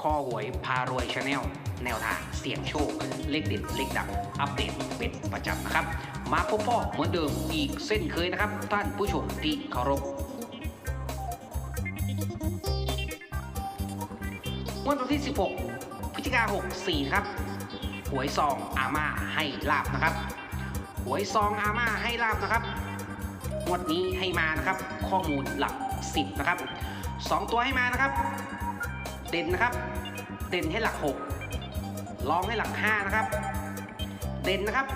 คอหวยพารวยชาแนลแนวทางเสี่ยงโชค เลขเด็ดเลขดังอัปเดตเป็นประจำนะครับ มาพบพ่อเหมือนเดิมอีกเส้นเคยนะครับ ท่านผู้ชมที่เคารพวันที่ 16พฤศจิกา64 ครับ หวยซองอาม่าให้ลาบนะครับ หวยซองอาม่าให้ลาบนะครับงวดนี้ให้มานะครับ ข้อมูลหลักสิบนะครับสองตัวให้มานะครับ เด่นนะครับ เด่นให้หลักหกลองให้หลักห้านะครับ เด่นนะครับ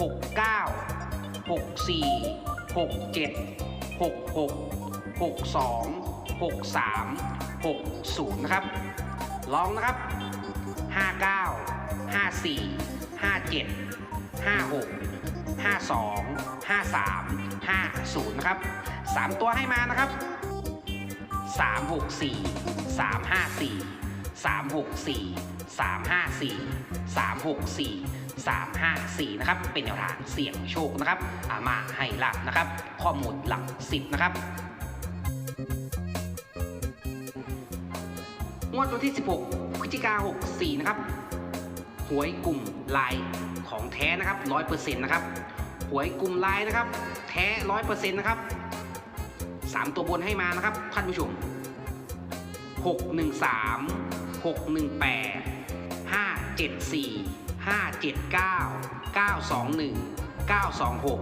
หกเก้าหกสี่หกเจ็ดหกหกหกสองหกสามหกศูนย์นะครับ ลองนะครับห้าเก้าห้าสี่ห้าเจ็ดห้าหก52 53 50 นะครับ 3 ตัวให้มานะครับ 364 354 364 354 364 354 นะครับ เป็นแนวทางเสี่ยงโชคนะครับอามาให้ลับนะครับ ข้อมูลหลักสิบนะครับ งวดวันที่ 16พฤศจิกา64 นะครับ หวยกลุ่มลายของแท้นะครับร้อยเปอร์เซ็นต์นะครับ หวยกลุ่มลายนะครับ แท้ร้อยเปอร์เซ็นต์นะครับ สามตัวบนให้มานะครับท่านผู้ชมหกหนึ่งสามหกหนึ่งแปดห้าเจ็ดสี่ห้าเจ็ดเก้าเก้าสองหนึ่งเก้าสองหก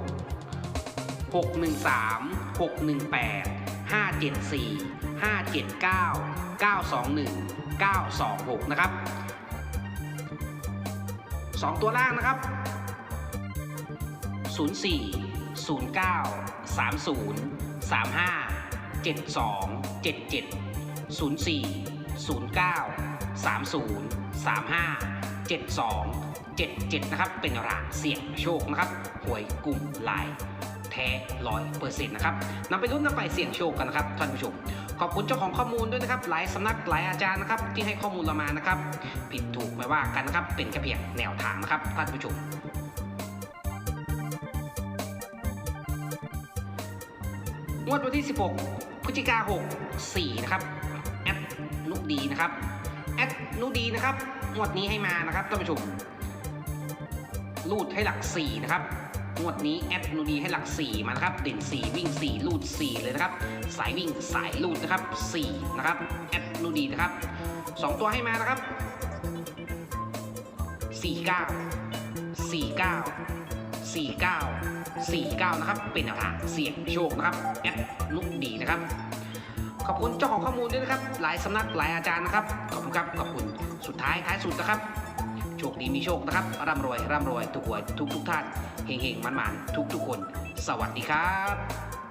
หกหนึ่งสามหกหนึ่งแปดห้าเจ็ดสี่ห้าเจ็ดเก้าเก้าสองหนึ่งเก้าสองหกนะครับสองตัวล่างนะครับ 04 09 30 35 72 77 04 09 30 35 72 77 นะครับ เป็นรางเสี่ยงโชคนะครับ หวยกลุ่มลายแท้ร้อยเปอร์เซ็นต์นะครับนำไปรุ่นนำไปเสี่ยงโชคกันนะครับท่านผู้ชม ขอบคุณเจ้าของข้อมูลด้วยนะครับ หลายสำนักหลายอาจารย์นะครับ ที่ให้ข้อมูลเรามานะครับ ผิดถูกไม่ว่ากันนะครับ เป็นแค่เพียงแนวทางนะครับท่านผู้ชม งวดวันที่ 16พฤศจิกา64 นะครับแอดนุดีนะครับแอดนุดีนะครับงวดนี้ให้มานะครับท่านผู้ชมรูดให้หลัก 4 นะครับงวดนี้แอดนูดีให้หลัก 4 มานะครับเด่น 4 วิ่ง4รูด 4 เลยนะครับ สายวิ่งสายรูดนะครับ 4 นะครับแอดนูดีนะครับ 2 ตัวให้มานะครับ 49 49 49 49 นะครับ เป็นแนวทางเสี่ยงโชคนะครับแอดนุกดีนะครับ ขอบคุณเจ้าของข้อมูลด้วยนะครับ หลายสำนักหลายอาจารย์นะครับ ขอบคุณครับ ขอบคุณสุดท้ายท้ายสุดนะครับ โชคดีมีโชคนะครับ ร่ำรวยร่ำรวยทุกหวยทุกทุกท่านเฮงเฮงมันมันทุกทุกคน สวัสดีครับ